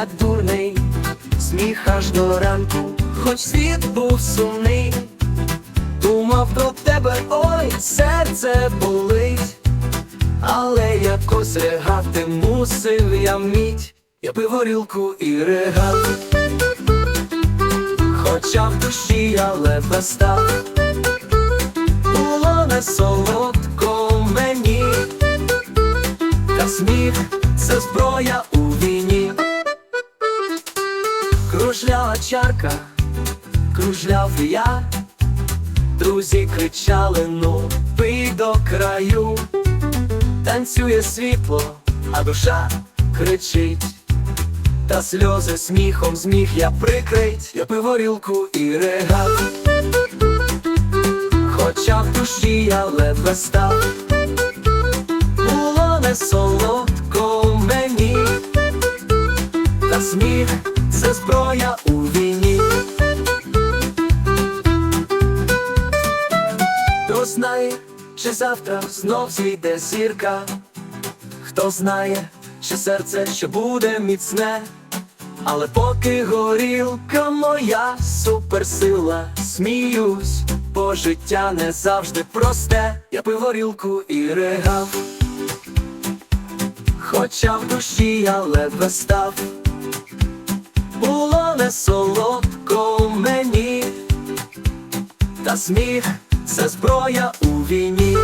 як дурний, сміх аж до ранку, хоч світ був сумний, думав про тебе, ой, серце болить, але якось регати мусив я міть, я пив горілку і регати, хоча в душі, але без став, було не солодко мені, та сміх це зброя у війні. Кружляла чарка, кружляв і я, друзі кричали, ну пий до краю, танцює світло, а душа кричить, та сльози сміхом зміг я прикрить, я пив горілку і ригав, хоча в душі я ледве став, було не солодко мені. Та сміх це зброя у війні. Хто знає, чи завтра знов зійде зірка, хто знає, чи серце ще буде міцне, але поки горілка моя суперсила, сміюсь, бо життя не завжди просте, я пив горілку і ригав. Хоча в душі я ледве став, було не солодко мені, та сміх це зброя у війні.